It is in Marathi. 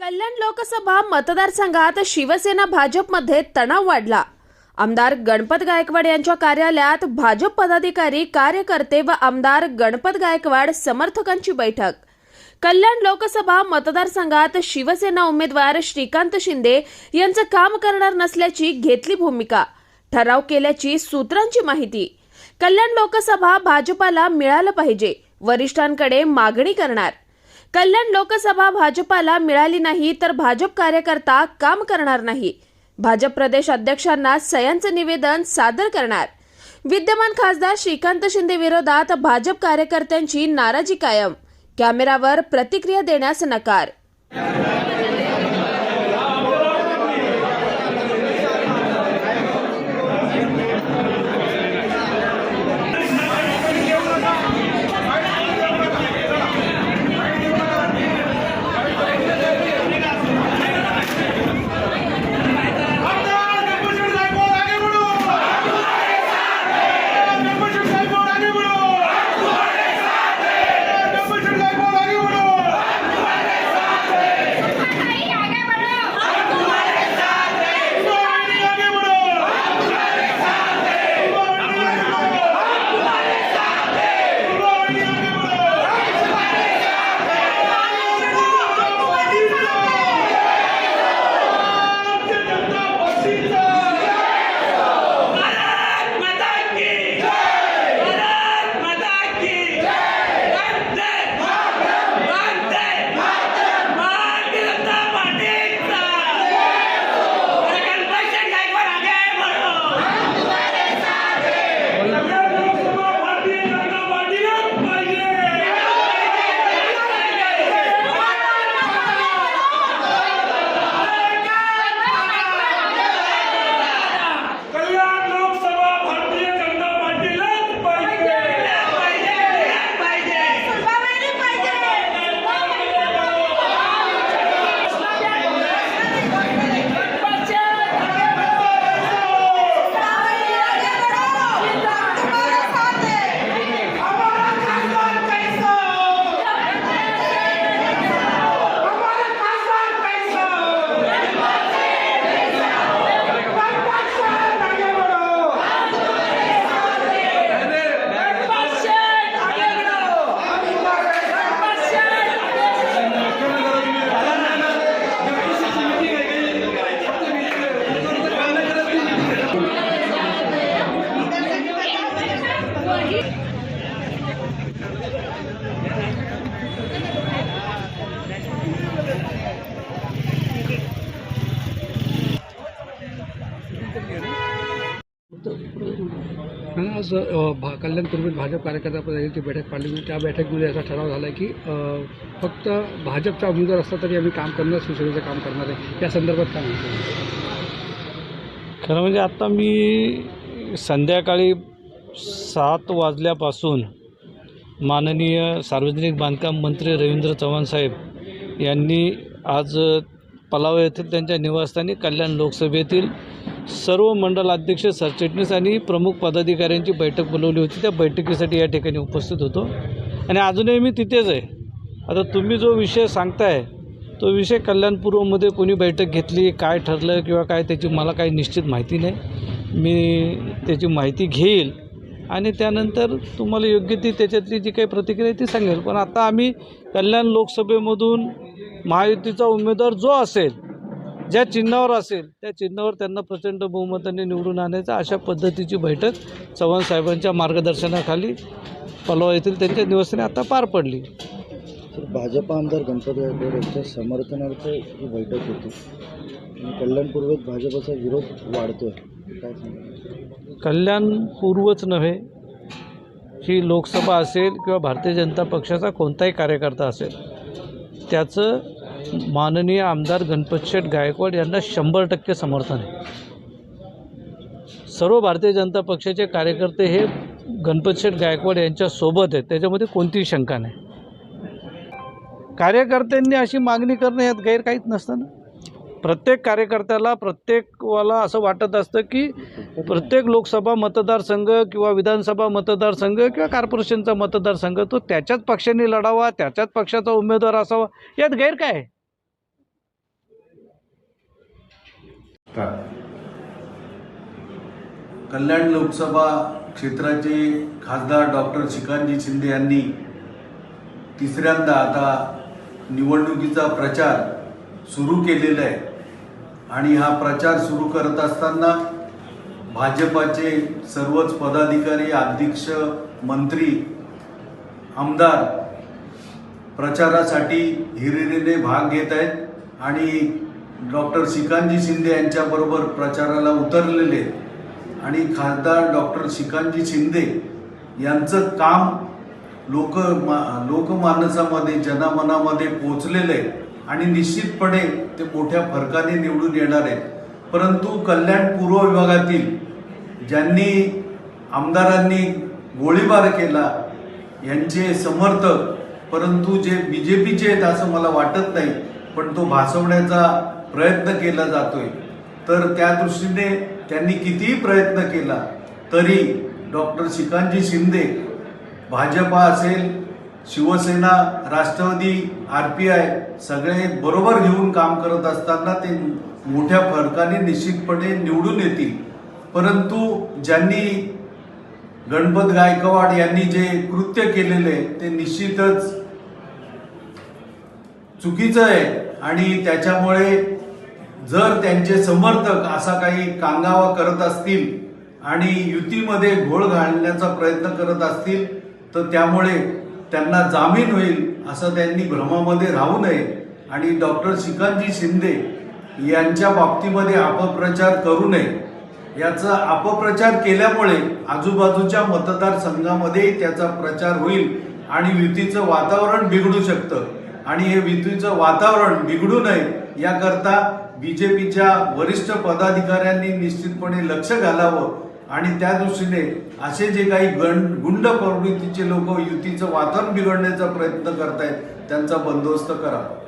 कल्याण लोकसभा मतदारसंघात शिवसेना भाजपमध्ये तणाव वाढला. आमदार गणपत गायकवाड यांच्या कार्यालयात भाजप पदाधिकारी कार्यकर्ते व आमदार गणपत गायकवाड समर्थकांची बैठक. कल्याण लोकसभा मतदारसंघात शिवसेना उमेदवार श्रीकांत शिंदे यांचं काम करणार नसल्याची घेतली भूमिका. ठराव केल्याची सूत्रांची माहिती. कल्याण लोकसभा भाजपाला मिळालं पाहिजे. वरिष्ठांकडे मागणी करणार. कल्याण लोकसभा भाजपाला मिळाली नाही तर भाजप कार्यकर्ता काम करणार नाही. भाजप प्रदेश अध्यक्षांना सयांचं निवेदन सादर करणार. विद्यमान खासदार श्रीकांत शिंदे विरोधात भाजप कार्यकर्त्यांची नाराजी कायम. कॅमेरावर प्रतिक्रिया देण्यास नकार. आज भा कल्याण पूर्वीत भाजप कार्यकर्ता पदाची बैठक पाडली होती त्या बैठकीमध्ये असा ठराव झाला आहे की फक्त भाजपचा उमेदवार असला तरी आम्ही काम करणार शिवसेनेचं काम करणार आहे. या संदर्भात काय म्हणतो खरं म्हणजे आत्ता मी संध्याकाळी सात वाजल्यापासून माननीय सार्वजनिक बांधकाम मंत्री रवींद्र चव्हाण साहेब यांनी आज पलाव येथील त्यांच्या निवासस्थानी कल्याण लोकसभेतील सर्व मंडल अध्यक्ष सरचिटणीस आणि प्रमुख पदाधिकाऱ्यांची बैठक बोलवली होती. त्या बैठकीसाठी या ठिकाणी उपस्थित होतो. आणि अजूनही मी तिथेच आहे. आता तुम्ही जो विषय सांगताय तो विषय कल्याणपूर्वमध्ये कोणी बैठक घेतली काय ठरलं किंवा काय त्याची मला काही निश्चित माहिती नाही. मी त्याची माहिती घेईल आणि त्यानंतर तुम्हाला योग्य ती त्याच्यातली जी काही प्रतिक्रिया आहे ती सांगेल. पण आता आम्ही कल्याण लोकसभेमधून महायुतीचा उमेदवार जो असेल ज्या चिन्हावर असेल त्या चिन्हावर त्यांना प्रचंड बहुमताने निवडून आणायचा अशा पद्धतीची बैठक चव्हाण साहेबांच्या मार्गदर्शनाखाली पलवा येथील त्यांच्या निवासाने आता पार पडली. तर भाजप आमदार गणपत गायकवाड यांच्या समर्थनार्थ ही बैठक होती. आणि कल्याण पूर्वेत भाजपचा विरोध वाढतोय. काय सांगा कल्याण पूर्वच नव्हे ही लोकसभा असेल किंवा भारतीय जनता पक्षाचा कोणताही कार्यकर्ता असेल त्याचं माननीय आमदार गणपतशेठ गायकवाड यांना शंभर टक्के समर्थन आहे. सर्व भारतीय जनता पक्षाचे कार्यकर्ते हे गणपतशेठ गायकवाड यांच्यासोबत आहेत. त्याच्यामध्ये कोणतीही शंका नाही. कार्यकर्त्यांनी अशी मागणी करणं यात गैर काहीच नसतं ना. प्रत्येक कार्यकर्त्याला प्रत्येकवाला असं वाटत असतं की प्रत्येक लोकसभा मतदारसंघ किंवा विधानसभा मतदारसंघ किंवा कॉर्पोरेशनचा मतदारसंघ तो त्याच्याच पक्षाने लढावा त्याच्याच पक्षाचा उमेदवार असावा यात गैर काय आहे? कल्याण लोकसभा क्षेत्राचे खासदार डॉक्टर श्रीकांतजी शिंदे यांनी तिसऱ्यांदा आता निवडणुकीचा प्रचार सुरू केलेला आहे. आणि हा प्रचार सुरू करत असताना भाजपाचे सर्वच पदाधिकारी अध्यक्ष मंत्री आमदार प्रचारासाठी हिरिरीने भाग घेत आहेत. आणि डॉक्टर श्रीकांतजी शिंदे यांच्याबरोबर प्रचाराला उतरलेले आणि खासदार डॉक्टर श्रीकांतजी शिंदे यांचं काम लोक लोकमानसामध्ये जनमनामध्ये पोचलेलं आहे आणि निश्चितपणे ते मोठ्या फरकाने निवडून येणार आहेत. परंतु कल्याण पूर्व विभागातील ज्यांनी आमदारांनी गोळीबार केला यांचे समर्थक परंतु जे बी जे पीचे आहेत असं मला वाटत नाही पण तो भासवण्याचा प्रयत्न केला जातोय. तर त्या दृष्टीने त्यांनी कितीही प्रयत्न केला तरी डॉक्टर शिकांजी शिंदे भाजपा असेल Shivsena Rashtravadi R P I सगळे बरोबर घेऊन काम करत असताना ते मोठ्या फरकाने निश्चितपणे निवडून येतील. परंतु ज्यांनी गणपत गायकवाड यांनी जे कृत्य केलेले आहे ते निश्चितच चुकीचं आहे. आणि त्याच्यामुळे जर त्यांचे समर्थक असा काही कांगावा करत असतील आणि युतीमध्ये घोळ घालण्याचा प्रयत्न करत असतील तर त्यामुळे त्यांना जामीन होईल असं त्यांनी भ्रमामध्ये राहू नये. आणि डॉक्टर श्रीकांतजी शिंदे यांच्या बाबतीमध्ये अपप्रचार करू नये. याचा अपप्रचार केल्यामुळे आजूबाजूच्या मतदारसंघामध्ये त्याचा प्रचार होईल आणि युतीचं वातावरण बिघडू शकतं. आणि हे युतीचं वातावरण बिघडू नये याकरता बीजेपीच्या वरिष्ठ पदाधिकाऱ्यांनी निश्चितपणे लक्ष घालावं. आणि त्या दृष्टीने असे जे काही गण गुंड प्रवृत्तीचे लोक युतीचं वातावरण बिघडण्याचा प्रयत्न करतायत त्यांचा बंदोबस्त करावा.